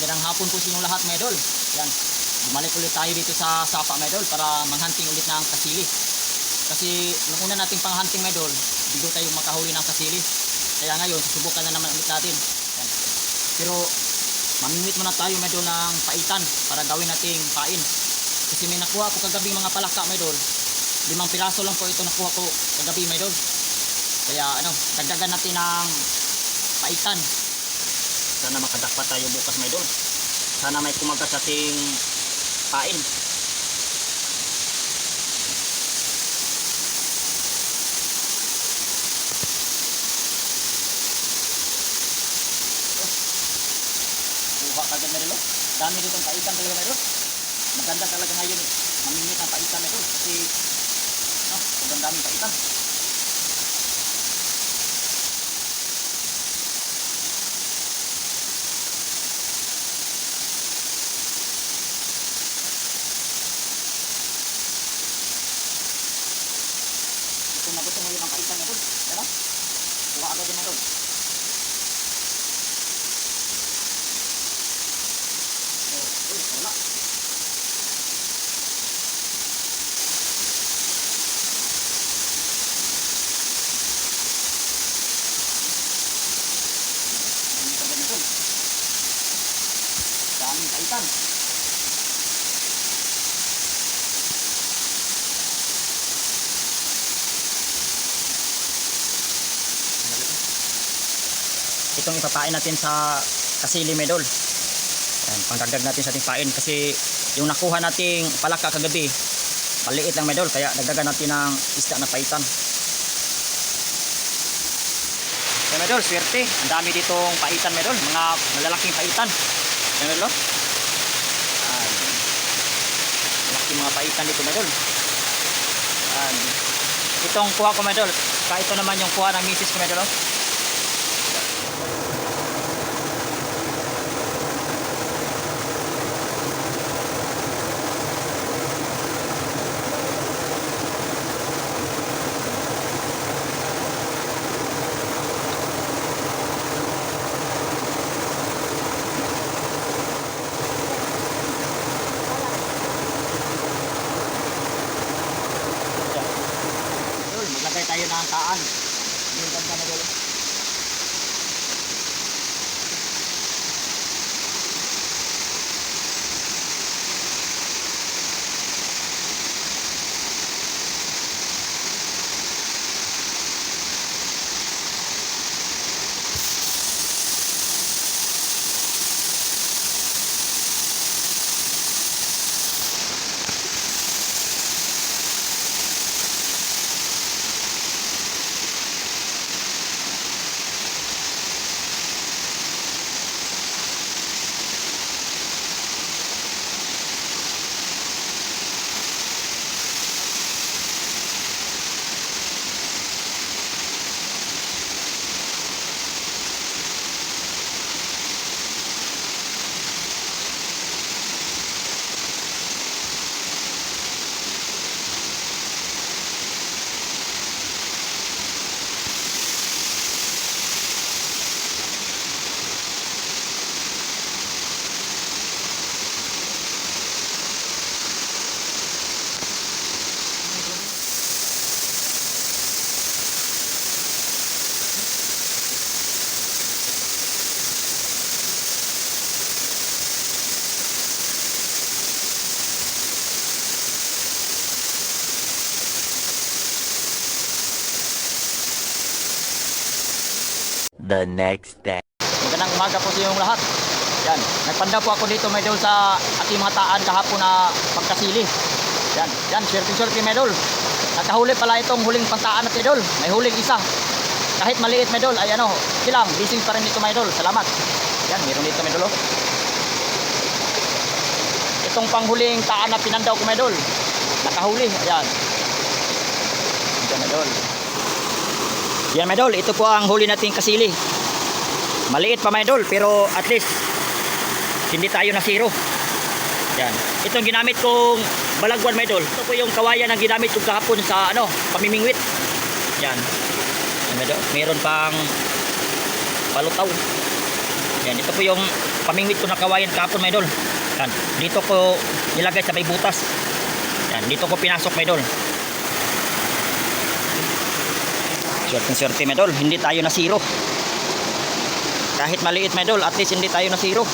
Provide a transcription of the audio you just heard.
Magandang hapon po sa inyong lahat, mga. Yan. Bumalik ulit tayo dito sa Sapa, mga para manghunting ulit ng kasili. Kasi nung una nating panghunting, mga bigo tayo makahuli ng kasili. Kaya ngayon, susubukan na naman ulit natin. Yan. Pero mamimit muna tayo, mga idol, ng paitan para gawin nating pain. Kasi may nakuha ko kagabi mga palaka, mga. Limang piraso lang po ito nakuha ko kagabi, mga. Kaya ano, dagdagan natin ng paitan sana makadapat tayo bukas may doon. Sana may kumagat sa ating pain. Kuha kagad na rin. Dami dito ang paitan talaga na rin. Maganda talaga ngayon. Mamimit ang paitan na rin. Kasi no, sobrang daming paitan. Na gusto mo yung na rin. Diba? Kuha agad din rin. Oh, uy, wala. Itong ipapain natin sa kasili medol. Yan, pangdagdag natin sa ating pain kasi yung nakuha nating palaka kagabi, maliit lang medol kaya dagdagan natin ng isda na paitan. Yan medol, swerte. Ang dami ditong paitan medol, mga malalaking paitan. Yan medol. oh. Yan. Malaki mga paitan dito medol. Yan. Itong kuha ko medol, kahit ito naman yung kuha ng misis ko medol. oh. Idol, maglagay tayo ng taan. Yung ganda na dulo. The next day. Magandang umaga po sa inyong lahat. Yan, nagpanda po ako dito medol sa ating mga taan kahapon na pagkasili. Yan, yan, swerte-swerte medol. Nakahuli pala itong huling pantaan at medol. May huling isa. Kahit maliit medol, ay ano, silang, bising pa rin dito medol. Salamat. Yan, meron dito medol. oh. Itong panghuling taan na pinandaw ko medol. Nakahuli, ayan. Yan medol. Yan medol, ito po ang huli nating kasili. Maliit pa mga idol, pero at least hindi tayo na zero. Yan. Itong ginamit kong balagwan mga idol. Ito po yung kawayan na ginamit kong kahapon sa ano, pamimingwit. Yan. Yan mga idol. Meron pang palutaw. Yan, ito po yung pamingwit ko na kawayan kapon mga idol. Yan. Dito ko nilagay sa may butas. Yan. Dito ko pinasok mga idol. Swerte swerte mga idol. Hindi tayo na zero. Kahit maliit mga idol, at least hindi tayo na zero.